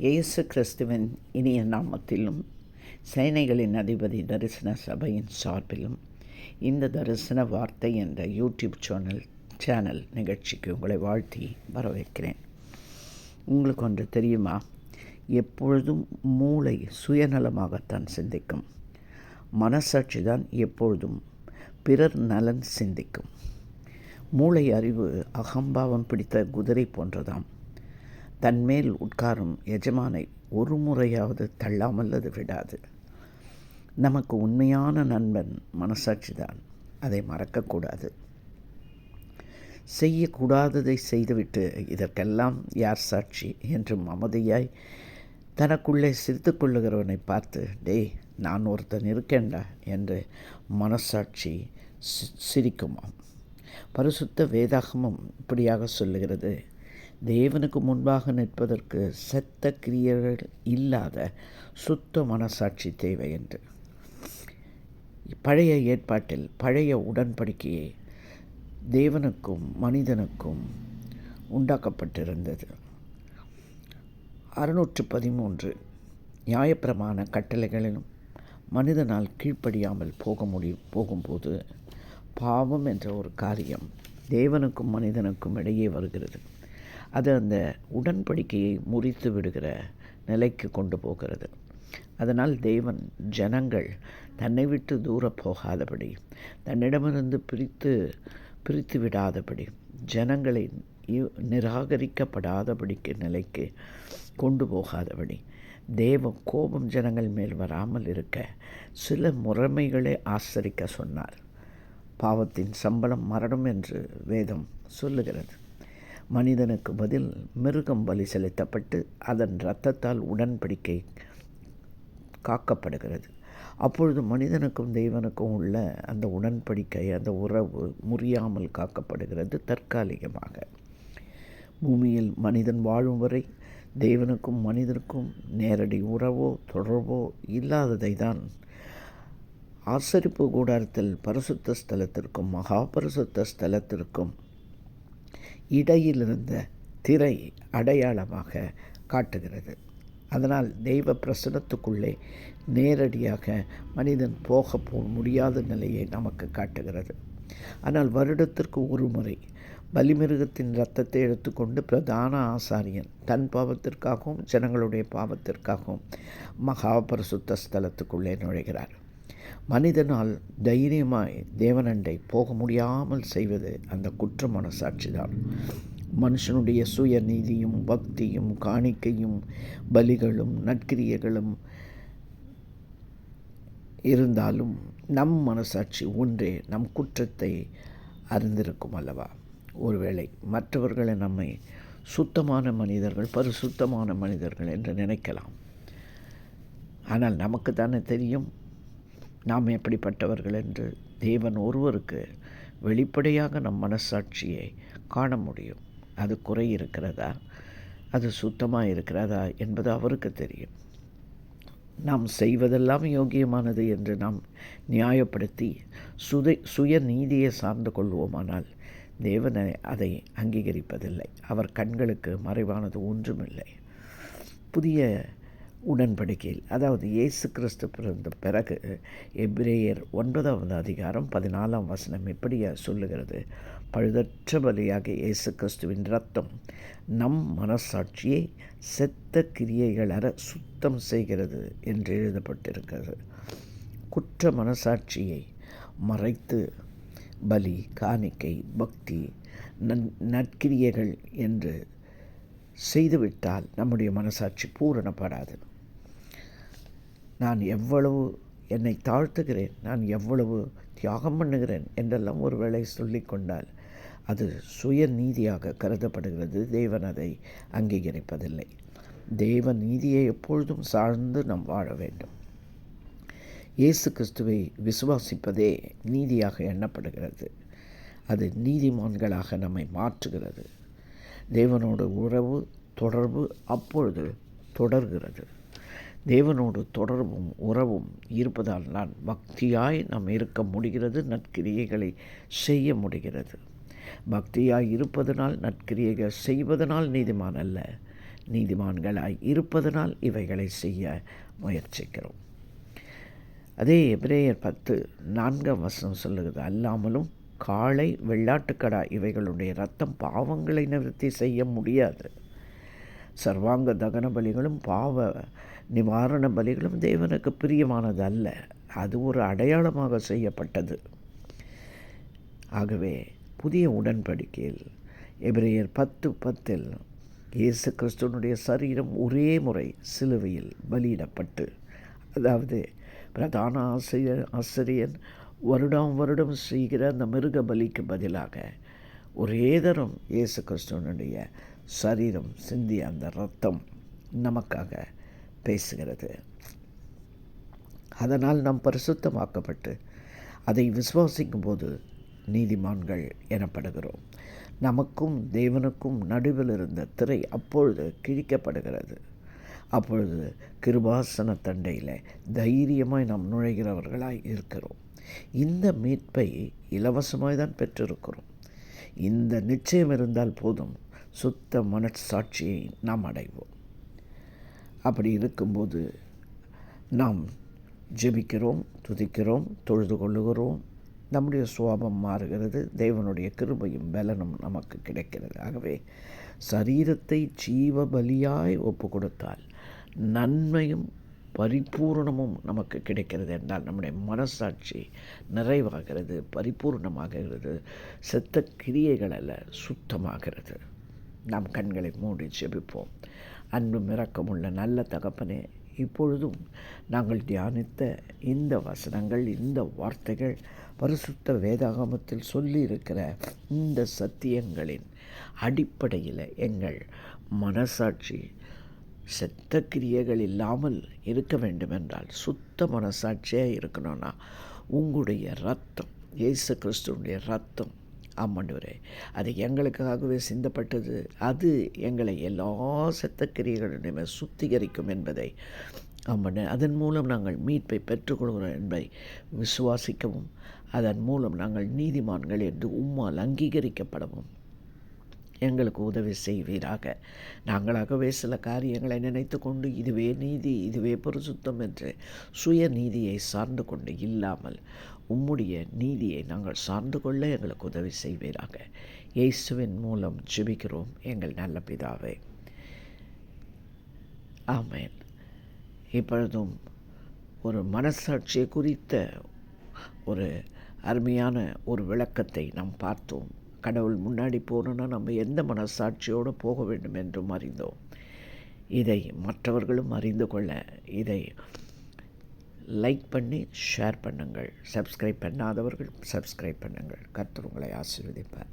இயேசு கிறிஸ்துவின் இனிய நாமத்திலும் சேனைகளின் அதிபதி தரிசன சபையின் சார்பிலும் இந்த தரிசன வார்த்தை என்ற யூடியூப் சேனல் சேனல் நிகழ்ச்சிக்கு உங்களை வாழ்த்தி வரவேற்கிறேன். உங்களுக்கு ஒன்று தெரியுமா? எப்பொழுதும் மூளை சுயநலமாகத்தான் சிந்திக்கும். மனசாட்சி தான் எப்பொழுதும் பிறர் நலன் சிந்திக்கும். மூளை அறிவு அகம்பாவம் பிடித்த குதிரை போன்றதாம் தன்மேல் உட்காரும் எஜமானை ஒரு முறையாவது தள்ளாமல் அது விடாது. நமக்கு உண்மையான நண்பன் மனசாட்சி தான் அதை மறக்கக்கூடாது. செய்யக்கூடாததை செய்துவிட்டு இதற்கெல்லாம் யார் சாட்சி என்று மமதியாய் தனக்குள்ளே சிரித்து கொள்ளுகிறவனை பார்த்து டேய் நான் ஒருத்தன் இருக்கேன்டா என்று மனசாட்சி சிரிக்குமாம். பரிசுத்த வேதாகமும் இப்படியாக சொல்லுகிறது. தேவனுக்கு முன்பாக நிற்பதற்கு செத்த கிரியர்கள் இல்லாத சுத்த மனசாட்சி தேவை என்று. பழைய ஏற்பாட்டில் பழைய உடன்படிக்கையை தேவனுக்கும் மனிதனுக்கும் உண்டாக்கப்பட்டிருந்தது. அறுநூற்று பதிமூன்று நியாயப்பிரமாண கட்டளைகளிலும் மனிதனால் கீழ்ப்படியாமல் போக முடியும் போகும்போது பாவம் என்ற ஒரு காரியம் தேவனுக்கும் மனிதனுக்கும் இடையே வருகிறது. அது அந்த உடன்படிக்கையை முறித்து விடுகிற நிலைக்கு கொண்டு போகிறது. அதனால் தேவன் ஜனங்கள் தன்னை விட்டு தூர போகாதபடி தன்னிடமிருந்து பிரித்து பிரித்து விடாதபடி ஜனங்களை நிராகரிக்கப்படாதபடிக்கு நிலைக்கு கொண்டு போகாதபடி தேவ கோபம் ஜனங்கள் மேல் வராமல் இருக்க சில முறைமைகளை ஆசரிக்க சொன்னார். பாவத்தின் சம்பளம் மரணம் என்று வேதம் சொல்லுகிறது. மனிதனுக்கு பதில் மிருகம் பலி செலுத்தப்பட்டு அதன் இரத்தத்தால் உடன்படிக்கை காக்கப்படுகிறது. அப்பொழுது மனிதனுக்கும் தெய்வனுக்கும் உள்ள அந்த உடன்படிக்கை அந்த உறவு முறியாமல் காக்கப்படுகிறது தற்காலிகமாக. பூமியில் மனிதன் வாழும் வரை தெய்வனுக்கும் மனிதனுக்கும் நேரடி உறவோ தொடர்போ இல்லாததை தான் ஆசரிப்பு கூடாரத்தில் பரிசுத்த ஸ்தலத்திற்கும் மகாபரிசுத்த ஸ்தலத்திற்கும் இடையிலிருந்த திரை அடையாளமாக காட்டுகிறது. அதனால் தெய்வ பிரசனத்துக்குள்ளே நேரடியாக மனிதன் போக போ முடியாத நிலையை நமக்கு காட்டுகிறது. ஆனால் வருடத்திற்கு ஒரு முறை பலிமிருகத்தின் இரத்தத்தை எடுத்துக்கொண்டு பிரதான ஆசாரியன் தன் பாவத்திற்காகவும் ஜனங்களுடைய பாவத்திற்காகவும் மகாபரிசுத்த ஸ்தலத்துக்குள்ளே நுழைகிறார். மனிதனால் தைரியமாய் தேவனண்டை போக முடியாமல் செய்வது அந்த குற்ற மனசாட்சி தான் மனுஷனுடைய சுய நீதியும் பக்தியும் காணிக்கையும் பலிகளும் நற்கிரியர்களும் இருந்தாலும் நம் மனசாட்சி ஒன்றே நம் குற்றத்தை அறிந்திருக்கும் அல்லவா? ஒருவேளை மற்றவர்களை நம்மை சுத்தமான மனிதர்கள் பரிசுத்தமான மனிதர்கள் என்று நினைக்கலாம். ஆனால் நமக்கு தானே தெரியும் நாம் எப்படிப்பட்டவர்கள் என்று தேவன் ஒருவருக்கு வெளிப்படையாக நம் மனசாட்சியை காண முடியும். அது குறை இருக்கிறதா? அது சுத்தமாக இருக்கிறதா என்பது அவருக்கு தெரியும். நாம் செய்வதெல்லாம் யோகியமானது என்று நாம் நியாயப்படுத்தி சுதை சுய நீதியை சார்ந்து கொள்வோமானால் தேவனை அதை அங்கீகரிப்பதில்லை. அவர் கண்களுக்கு மறைவானது ஒன்றுமில்லை. புதிய உடன்படிக்கையில். அதாவது இயேசு கிறிஸ்து பிறந்த பிறகு எப்ரேயர் ஒன்பதாவது அதிகாரம் பதினாலாம் வசனம் எப்படியா சொல்லுகிறது? பழுதற்ற பலியாக இயேசு கிறிஸ்துவின் ரத்தம் நம் மனசாட்சியை செத்த கிரியைகள் அற சுத்தம் செய்கிறது என்று எழுதப்பட்டிருக்கிறது. குற்ற மனசாட்சியை மறைத்து பலி காணிக்கை பக்தி நன் நற்கிரியைகள் என்று செய்துவிட்டால் நம்முடைய மனசாட்சி பூரணப்படாது. நான் எவ்வளவு என்னை தாழ்த்துகிறேன் நான் எவ்வளவு தியாகம் பண்ணுகிறேன் என்றெல்லாம் ஒரு வேளை சொல்லி கொண்டால் அது சுய நீதியாக கருதப்படுகிறது. தேவன் அதை அங்கீகரிப்பதில்லை. தேவ நீதியை எப்பொழுதும் சார்ந்து நாம் வாழ வேண்டும். இயேசு கிறிஸ்துவை விசுவாசிப்பதே நீதியாக எண்ணப்படுகிறது. அது நீதிமான்களாக நம்மை மாற்றுகிறது. தேவனோட உறவு தொடர்பு அப்பொழுது தொடர்கிறது. தேவனோடு தொடர்பும் உறவும் இருப்பதால் நான் பக்தியாய் நாம் இருக்க முடிகிறது நற்கிரியைகளை செய்ய முடிகிறது. பக்தியாய் இருப்பதனால் நற்கிரியைகள் செய்வதனால் நீதிமான் அல்ல. நீதிமான்களாய் இருப்பதனால் இவைகளை செய்ய முயற்சிக்கிறோம். அதே எபிரேயர் பத்து நான்காம் வசனம் சொல்லுகிறது அல்லாமலும் காளை வெள்ளாட்டுக்கடா இவைகளுடைய ரத்தம் பாவங்களை நிவர்த்தி செய்ய முடியாது. சர்வாங்க தகன பலிகளும் பாவ நிவாரண பலிகளும் தேவனுக்கு பிரியமானது அல்ல அது ஒரு அடையாளமாக செய்யப்பட்டது. ஆகவே புதிய உடன்படிக்கையில் எபிரேயர் பத்து பத்தில் இயேசு கிறிஸ்துவனுடைய சரீரம் ஒரே முறை சிலுவையில் பலியிடப்பட்டு அதாவது பிரதான ஆசிரியர் ஆசிரியன் வருடம் வருடம் செய்கிற அந்த மிருக பலிக்கு பதிலாக ஒரே தரம் இயேசு கிறிஸ்துவனுடைய சரீரம் சிந்திய அந்த ரத்தம் நமக்காக பேசுகிறது. அதனால் நாம் பரிசுத்தமாக்கப்பட்டு அதை விசுவாசிக்கும் போது நீதிமான்கள் எனப்படுகிறோம். நமக்கும் தேவனுக்கும் நடுவில் இருந்த திரை அப்பொழுது கிழிக்கப்படுகிறது. அப்பொழுது கிருபாசன தண்டையில் தைரியமாய் நாம் நுழைகிறவர்களாய் இருக்கிறோம். இந்த மீட்பை இலவசமாய் தான் பெற்றிருக்கிறோம். இந்த நிச்சயம் இருந்தால் போதும். சுத்த மனசாட்சியை நாம் அடைவோம். அப்படி இருக்கும்போது நாம் ஜெபிக்கிறோம் துதிக்கிறோம் தொழுது கொள்ளுகிறோம். நம்முடைய சுவாபம் மாறுகிறது தேவனுடைய கிருபையும் பலனும் நமக்கு கிடைக்கிறது. ஆகவே சரீரத்தை ஜீவ பலியாய் ஒப்பு கொடுத்தால் நன்மையும் பரிபூர்ணமும் நமக்கு கிடைக்கிறது என்றால் நம்முடைய மனசாட்சி நிறைவாகிறது பரிபூர்ணமாகிறது செத்த கிரியைகள் அல்ல சுத்தமாகிறது. நாம் கண்களை மூடி செபிப்போம். அன்பும் இரக்கமுள்ள நல்ல தகப்பனே இப்பொழுதும் நாங்கள் தியானித்த இந்த வசனங்கள் இந்த வார்த்தைகள் பரிசுத்த வேதாகமத்தில் சொல்லியிருக்கிற இந்த சத்தியங்களின் அடிப்படையில் எங்கள் மனசாட்சி செத்த கிரியைகள் இல்லாமல் இருக்க வேண்டுமென்றால் சுத்த மனசாட்சியாக இருக்கணும்னா உங்களுடைய ரத்தம் இயேசு கிறிஸ்துவனுடைய ரத்தம் ஆமாண்டவரே. அது எங்களுக்காகவே சிந்தப்பட்டது. அது எங்களை எல்லா செத்தக்கிரியர்களுடைய சுத்திகரிக்கும் என்பதை. ஆமாண்ட அதன் மூலம் நாங்கள் மீட்பை பெற்றுக்கொள்கிறோம் என்பதை விசுவாசிக்கவும் அதன் மூலம் நாங்கள் நீதிமான்கள் என்று உம்மால் அங்கீகரிக்கப்படவும். எங்களுக்கு உதவி செய்வீராக. நாங்களாகவே சில காரியங்களை நினைத்து கொண்டு இதுவே நீதி இதுவே பரிசுத்தம் என்று சுய நீதியை சார்ந்து கொண்டு இல்லாமல் உம்முடைய நீதியை நாங்கள் சார்ந்து கொள்ள எங்களுக்கு உதவி செய்வீராக. இயேசுவின் மூலம் ஜெபிக்கிறோம் எங்கள் நல்ல பிதாவே. ஆமேன். இப்பொழுதும் ஒரு மனசாட்சியை குறித்த ஒரு அருமையான ஒரு விளக்கத்தை நாம் பார்த்தோம். கடவுள் முன்னாடி போகணுன்னா நம்ம எந்த மனசாட்சியோடு போக வேண்டும் என்றும் அறிந்தோம். இதை மற்றவர்களும் அறிந்து கொள்ள இதை லைக் பண்ணி ஷேர் பண்ணுங்கள். சப்ஸ்கிரைப் பண்ணாதவர்கள் சப்ஸ்கிரைப் பண்ணுங்கள். கர்த்தர் உங்களை ஆசீர்வதிப்பார்.